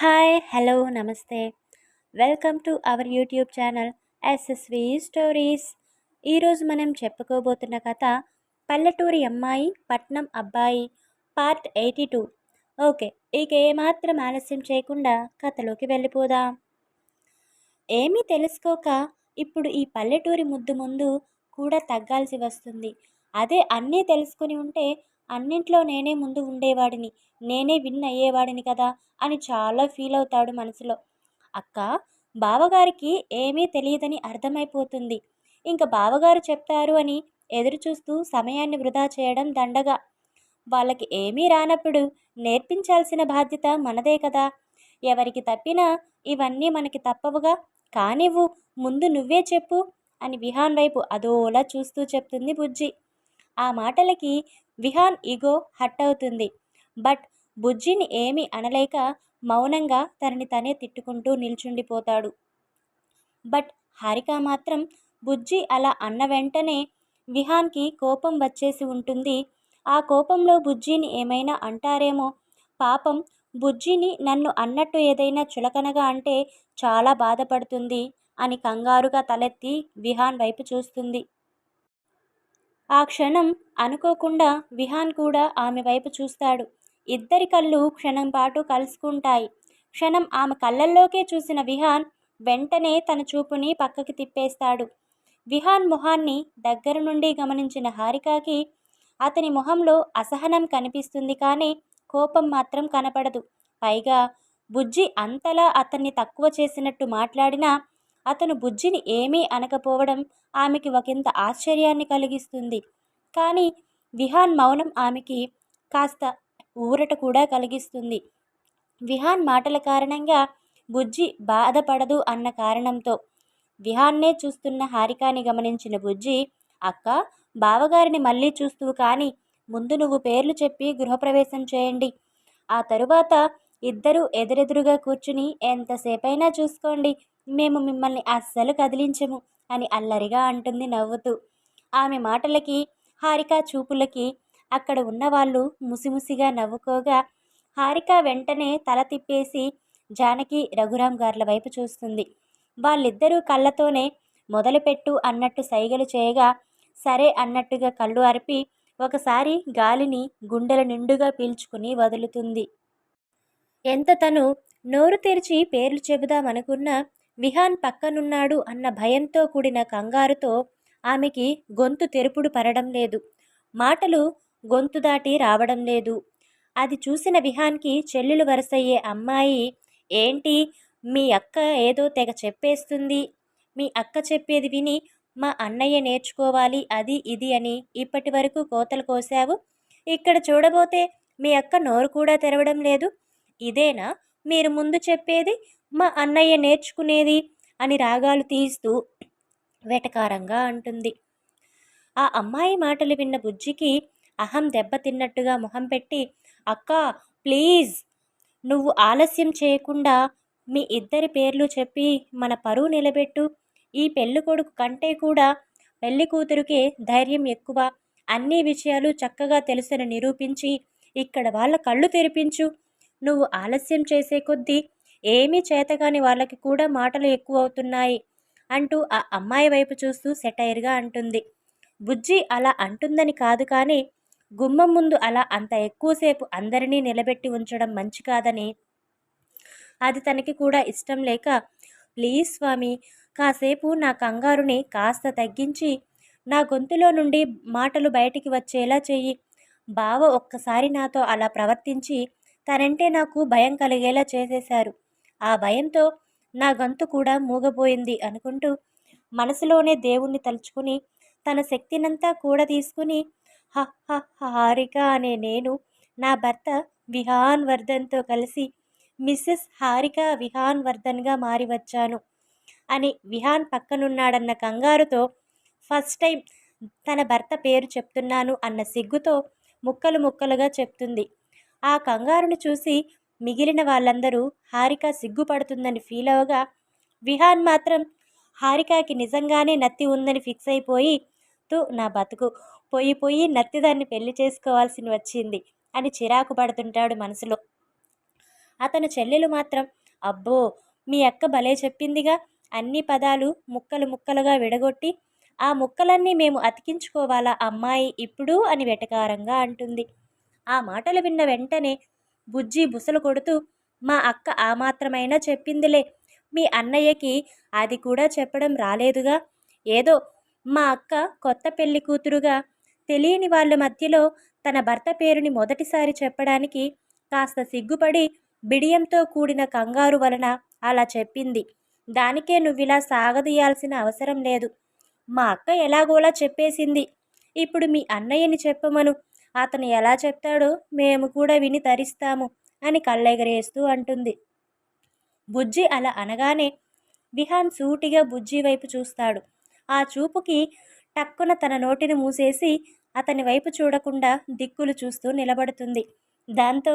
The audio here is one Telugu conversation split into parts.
హాయ్ హలో నమస్తే. Welcome to our YouTube channel S S V stories. ఈరోజు మనం చెప్పుకోబోతున్న కథ పల్లెటూరి అమ్మాయి పట్నం అబ్బాయి పార్ట్ ఎయిటీ టూ. ఓకే ఇక ఏమాత్రం ఆలస్యం చేయకుండా కథలోకి వెళ్ళిపోదాం. ఏమీ తెలుసుకోక ఇప్పుడు ఈ పల్లెటూరి ముద్దు ముందు కూడా తగ్గాల్సి వస్తుంది. అదే అన్నీ తెలుసుకుని ఉంటే అన్నింట్లో నేనే ముందు ఉండేవాడిని. నేనే విన్ అయ్యేవాడిని కదా? అని చాలా ఫీల్ అవుతాడు మనసులో. అక్క బావగారికి ఏమీ తెలియదని అర్థమైపోతుంది. ఇంకా బావగారు చెప్తారు అని ఎదురు చూస్తూ సమయాన్ని వృధా చేయడం దండగా. వాళ్ళకి ఏమీ రానప్పుడు నేర్పించాల్సిన బాధ్యత మనదే కదా? ఎవరికి తప్పినా ఇవన్నీ మనకి తప్పవుగా. కానివ్వు ముందు నువ్వే చెప్పు అని విహాన్ వైపు అదోలా చూస్తూ చెప్తుంది బుజ్జి. ఆ మాటలకి విహాన్ ఈగో హట్ అవుతుంది బట్ బుజ్జిని ఏమీ అనలేక మౌనంగా తనని తనే తిట్టుకుంటూ నిల్చుండిపోతాడు. బట్ హారిక మాత్రం బుజ్జి అలా అన్న వెంటనే విహాన్కి కోపం వచ్చేసి ఉంటుంది. ఆ కోపంలో బుజ్జిని ఏమైనా అంటారేమో? పాపం బుజ్జిని నన్ను అన్నట్టు ఏదైనా చులకనగా అంటే చాలా బాధపడుతుంది అని కంగారుగా తలెత్తి విహాన్ వైపు చూస్తుంది. ఆ క్షణం అనుకోకుండా విహాన్ కూడా ఆమె వైపు చూస్తాడు. ఇద్దరి కళ్ళు క్షణం పాటు కలుసుకుంటాయి. క్షణం ఆమె కళ్ళల్లోకే చూసిన విహాన్ వెంటనే తన చూపుని పక్కకి తిప్పేస్తాడు. విహాన్ మొహాన్ని దగ్గర నుండి గమనించిన హారికాకి అతని మొహంలో అసహనం కనిపిస్తుంది కానీ కోపం మాత్రం కనపడదు. పైగా బుజ్జి అంతలా అతన్ని తక్కువ చేసినట్టు మాట్లాడినా అతను బుజ్జిని ఏమీ అనకపోవడం ఆమెకి ఒకంత ఆశ్చర్యాన్ని కలిగిస్తుంది. కానీ విహాన్ మౌనం ఆమెకి కాస్త ఊరట కూడా కలిగిస్తుంది. విహాన్ మాటల కారణంగా బుజ్జి బాధపడదు అన్న కారణంతో విహాన్నే చూస్తున్న హారికాని గమనించిన బుజ్జి అక్క బావగారిని మళ్ళీ చూస్తూ కానీ ముందు నువ్వు పేర్లు చెప్పి గృహప్రవేశం చేయండి. ఆ తరువాత ఇద్దరూ ఎదురెదురుగా కూర్చుని ఎంతసేపైనా చూసుకోండి. మేము మిమ్మల్ని అస్సలు కదిలించము అని అల్లరిగా అంటుంది నవ్వుతూ. ఆమె మాటలకి హారిక చూపులకి అక్కడ ఉన్నవాళ్ళు ముసిముసిగా నవ్వుకోగా హారిక వెంటనే తల తిప్పేసి జానకి రఘురాం గార్ల వైపు చూస్తుంది. వాళ్ళిద్దరూ కళ్ళతోనే మొదలుపెట్టు అన్నట్టు సైగలు చేయగా సరే అన్నట్టుగా కళ్ళు అరిపి ఒకసారి గాలిని గుండెల నిండుగా పీల్చుకుని వదులుతుంది. ఎంత తను నోరు తెరిచి పేర్లు చెబుదామనుకున్నా విహాన్ పక్కనున్నాడు అన్న భయంతో కూడిన కంగారుతో ఆమెకి గొంతు తెరుపుడు పడడం లేదు. మాటలు గొంతు దాటి రావడం లేదు. అది చూసిన విహాన్కి చెల్లెలు వరసయ్యే అమ్మాయి ఏంటి? మీ అక్క ఏదో తెగ చెప్పేస్తుంది. మీ అక్క చెప్పేది విని మా అన్నయ్య నేర్చుకోవాలి అది ఇది అని ఇప్పటి వరకు కోతలు కోసావు ఇక్కడ చూడబోతే మీ అక్క నోరు కూడా తెరవడం లేదు. ఇదేనా? మీరు ముందు చెప్పేది మా అన్నయ్య నేర్చుకునేది అని రాగాలు తీస్తూ వెటకారంగా అంటుంది. ఆ అమ్మాయి మాటలు విన్న బుజ్జికి అహం దెబ్బతిన్నట్టుగా మొహం పెట్టి అక్క ప్లీజ్! నువ్వు ఆలస్యం చేయకుండా మీ ఇద్దరి పేర్లు చెప్పి మన పరువు నిలబెట్టు. ఈ పెళ్ళి కొడుకు కంటే కూడా పెళ్ళి కూతురుకే ధైర్యం ఎక్కువ. అన్ని విషయాలు చక్కగా తెలుసని నిరూపించి ఇక్కడ వాళ్ళ కళ్ళు తెరిపించు. నువ్వు ఆలస్యం చేసే కొద్దీ ఏమీ చేతగాని వాళ్ళకి కూడా మాటలు ఎక్కువ అవుతున్నాయి అంటూ ఆ అమ్మాయి వైపు చూస్తూ సెటైర్గా అంటుంది. బుజ్జి అలా అంటుందని కాదు కానీ గుమ్మం ముందు అలా అంత ఎక్కువసేపు అందరినీ నిలబెట్టి ఉంచడం మంచి కాదని అది తనకి కూడా ఇష్టం లేక ప్లీజ్ స్వామి కాసేపు నా కంగారుని కాస్త తగ్గించి నా గొంతులో నుండి మాటలు బయటికి వచ్చేలా చెయ్యి. బావ ఒక్కసారి నాతో అలా ప్రవర్తించి తనంటే నాకు భయం కలిగేలా చేసేశారు. ఆ భయంతో నా గంతు కూడా మూగపోయింది అనుకుంటూ మనసులోనే దేవుణ్ణి తలుచుకుని తన శక్తినంతా కూడా తీసుకుని హ హ హారిక అనే నేను నా భర్త విహాన్ వర్ధన్తో కలిసి మిస్సెస్ హారిక విహాన్ వర్ధన్గా మారి వచ్చాను అని విహాన్ పక్కనున్నాడన్న కంగారుతో ఫస్ట్ టైం తన భర్త పేరు చెప్తున్నాను అన్న సిగ్గుతో ముక్కలు ముక్కలుగా చెప్తుంది. ఆ కంగారును చూసి మిగిలిన వాళ్ళందరూ హారిక సిగ్గుపడుతుందని ఫీల్ అవగా విహాన్ మాత్రం హారికకి నిజంగానే నత్తి ఉందని ఫిక్స్ అయిపోయి తూ నా బతుకు. పోయి పోయి నత్తిదాన్ని పెళ్ళి చేసుకోవాల్సి వచ్చింది అని చిరాకు పడుతుంటాడు మనసులో. అతను చెల్లెలు మాత్రం అబ్బో మీ అక్క భలే చెప్పిందిగా. అన్ని పదాలు ముక్కలు ముక్కలుగా విడగొట్టి ఆ ముక్కలన్నీ మేము అతికించుకోవాలా అమ్మాయి ఇప్పుడు? అని వెటకారంగా అంటుంది. ఆ మాటలు విన్న వెంటనే బుజ్జి బుసలు కొడుతూ మా అక్క ఆ మాత్రమైనా చెప్పిందిలే. మీ అన్నయ్యకి అది కూడా చెప్పడం రాలేదుగా. ఏదో మా అక్క కొత్త పెళ్ళి కూతురుగా తెలియని వాళ్ళ మధ్యలో తన భర్త పేరుని మొదటిసారి చెప్పడానికి కాస్త సిగ్గుపడి బిడియంతో కూడిన కంగారు వలన అలా చెప్పింది. దానికే నువ్విలా సాగదీయాల్సిన అవసరం లేదు. మా అక్క ఎలాగోలా చెప్పేసింది. ఇప్పుడు మీ అన్నయ్యని చెప్పమను. అతను ఎలా చెప్తాడో మేము కూడా విని తరిస్తాము అని కళ్ళెగరేస్తూ అంటుంది. బుజ్జి అలా అనగానే విహాన్ సూటిగా బుజ్జి వైపు చూస్తాడు. ఆ చూపుకి టక్కున తన నోటిని మూసేసి అతని వైపు చూడకుండా దిక్కులు చూస్తూ నిలబడుతుంది. దాంతో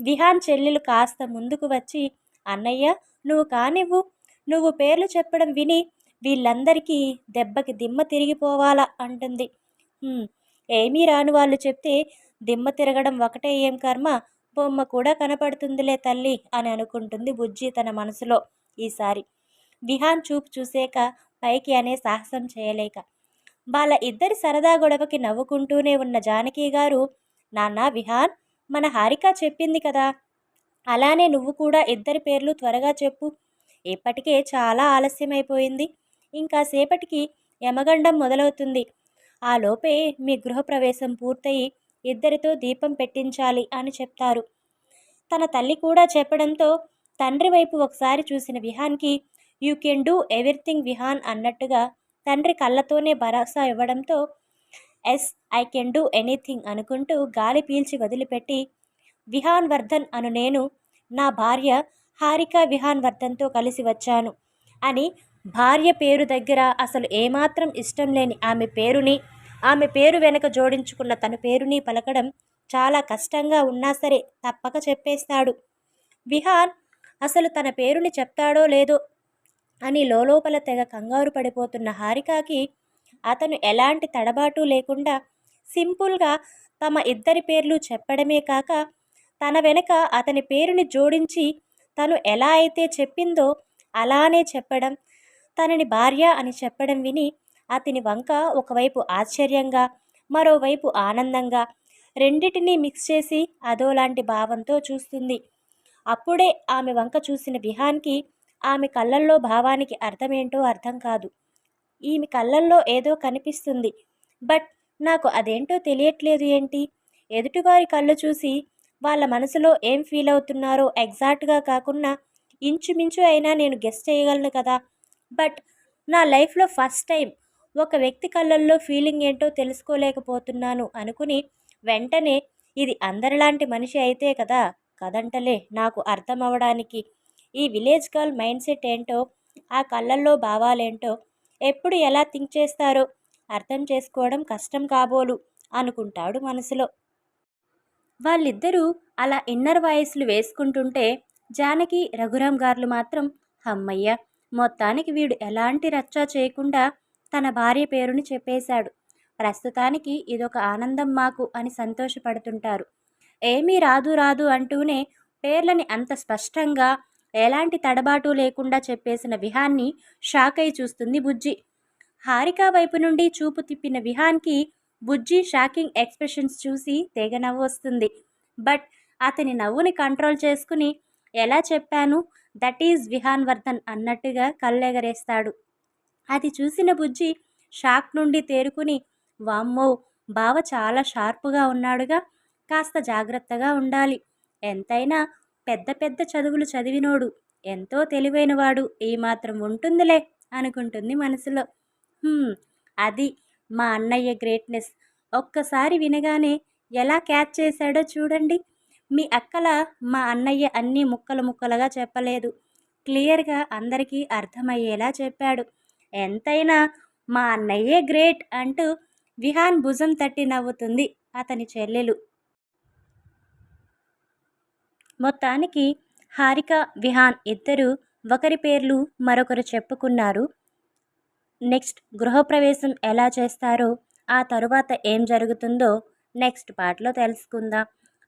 విహాన్ చెల్లెలు కాస్త ముందుకు వచ్చి అన్నయ్య నువ్వు కానివ్వు. నువ్వు పేర్లు చెప్పడం విని వీళ్ళందరికీ దెబ్బకి దిమ్మ తిరిగిపోవాలా అంటుంది. ఏమీ రాని వాళ్ళు చెప్తే దిమ్మ తిరగడం ఒకటే ఏం కర్మ? బొమ్మ కూడా కనపడుతుందిలే తల్లి అని అనుకుంటుంది బుజ్జి తన మనసులో ఈసారి. విహాన్ చూపు చూసాక పైకి అనే సాహసం చేయలేక. వాళ్ళ ఇద్దరి సరదా గొడవకి నవ్వుకుంటూనే ఉన్న జానకి గారు నాన్న విహాన్ మన హారిక చెప్పింది కదా. అలానే నువ్వు కూడా ఇద్దరి పేర్లు త్వరగా చెప్పు. ఇప్పటికే చాలా ఆలస్యమైపోయింది. ఇంకా సేపటికి యమగండం మొదలవుతుంది. ఆ లోపే మీ గృహప్రవేశం పూర్తయి ఇద్దరితో దీపం పెట్టించాలి అని చెప్తారు. తన తల్లి కూడా చెప్పడంతో తండ్రి వైపు ఒకసారి చూసిన విహాన్కి you can do everything Vihaan అన్నట్టుగా తండ్రి కళ్ళతోనే భరోసా ఇవ్వడంతో yes I can do anything అనుకుంటూ గాలి పీల్చి వదిలిపెట్టి విహాన్ వర్ధన్ అను నేను నా భార్య హారిక విహాన్ వర్ధన్తో కలిసి వచ్చాను అని భార్య పేరు దగ్గర అసలు ఏమాత్రం ఇష్టం లేని ఆమె పేరుని ఆమె పేరు వెనక జోడించుకున్న తన పేరుని పలకడం చాలా కష్టంగా ఉన్నా సరే తప్పక చెప్పేస్తాడు. విహాన్ అసలు తన పేరుని చెప్తాడో లేదో అని లోపల తెగ కంగారు పడిపోతున్న హారికాకి అతను ఎలాంటి తడబాటు లేకుండా సింపుల్గా తమ ఇద్దరి పేర్లు చెప్పడమే కాక తన వెనక అతని పేరుని జోడించి తను ఎలా అయితే చెప్పిందో అలానే చెప్పడం తనని భార్య అని చెప్పడం విని అతని వంక ఒకవైపు ఆశ్చర్యంగా మరోవైపు ఆనందంగా రెండిటినీ మిక్స్ చేసి అదోలాంటి భావంతో చూస్తుంది. అప్పుడే ఆమె వంక చూసిన విహాన్కి ఆమె కళ్ళల్లో భావానికి అర్థమేంటో అర్థం కాదు. ఈమె కళ్ళల్లో ఏదో కనిపిస్తుంది. బట్ నాకు అదేంటో తెలియట్లేదు ఏంటి? ఎదుటివారి కళ్ళు చూసి వాళ్ళ మనసులో ఏం ఫీల్ అవుతున్నారో ఎగ్జాక్ట్గా కాకుండా ఇంచుమించు అయినా నేను గెస్ట్ చేయగలను కదా? బట్ నా లైఫ్లో ఫస్ట్ టైం ఒక వ్యక్తి కళ్ళల్లో ఫీలింగ్ ఏంటో తెలుసుకోలేకపోతున్నాను అనుకుని వెంటనే ఇది అందరిలాంటి మనిషి అయితే కదా కదంటలే నాకు అర్థం అవడానికి ఈ విలేజ్ గర్ల్ మైండ్ సెట్ ఏంటో ఆ కళ్ళల్లో భావాలేంటో ఎప్పుడు ఎలా థింక్ చేస్తారో అర్థం చేసుకోవడం కష్టం కాబోలు అనుకుంటాడు మనసులో. వాళ్ళిద్దరూ అలా ఇన్నర్ వాయిస్లు వేసుకుంటుంటే జానకి రఘురామ్ గార్లు మాత్రం అమ్మయ్య మొత్తానికి వీడు ఎలాంటి రచ్చ చేయకుండా తన భార్య పేరుని చెప్పేశాడు. ప్రస్తుతానికి ఇదొక ఆనందం మాకు అని సంతోషపడుతుంటారు. ఏమీ రాదు రాదు అంటూనే పేర్లని అంత స్పష్టంగా ఎలాంటి తడబాటు లేకుండా చెప్పేసిన విహాన్ని షాక్ అయి చూస్తుంది బుజ్జి. హారిక వైపు నుండి చూపు తిప్పిన విహాన్కి బుజ్జి షాకింగ్ ఎక్స్ప్రెషన్స్ చూసి తెగ నవ్వు వస్తుంది బట్ అతని నవ్వుని కంట్రోల్ చేసుకుని ఎలా చెప్పాను? దట్ ఈజ్ విహాన్ వర్ధన్ అన్నట్టుగా కళ్ళెగరేస్తాడు. అది చూసిన బుజ్జి షాక్ నుండి తేరుకుని వామ్మో బావ చాలా షార్పుగా ఉన్నాడుగా కాస్త జాగ్రత్తగా ఉండాలి. ఎంతైనా పెద్ద పెద్ద చదువులు చదివినోడు ఎంతో తెలివైనవాడు ఏమాత్రం ఉంటుందిలే అనుకుంటుంది మనసులో. అది మా అన్నయ్య గ్రేట్నెస్. ఒక్కసారి వినగానే ఎలా క్యాచ్ చేశాడో చూడండి. మీ అక్కల మా అన్నయ్య అన్నీ ముక్కలు ముక్కలుగా చెప్పలేదు. క్లియర్గా అందరికీ అర్థమయ్యేలా చెప్పాడు. ఎంతైనా మా అన్నయ్యే గ్రేట్ అంటూ విహాన్ భుజం తట్టి నవ్వుతుంది అతని చెల్లెలు. మొత్తానికి హారిక విహాన్ ఇద్దరు ఒకరి పేర్లు మరొకరు చెప్పుకున్నారు. నెక్స్ట్ గృహప్రవేశం ఎలా చేస్తారో ఆ తరువాత ఏం జరుగుతుందో నెక్స్ట్ పార్ట్లో తెలుసుకుందాం.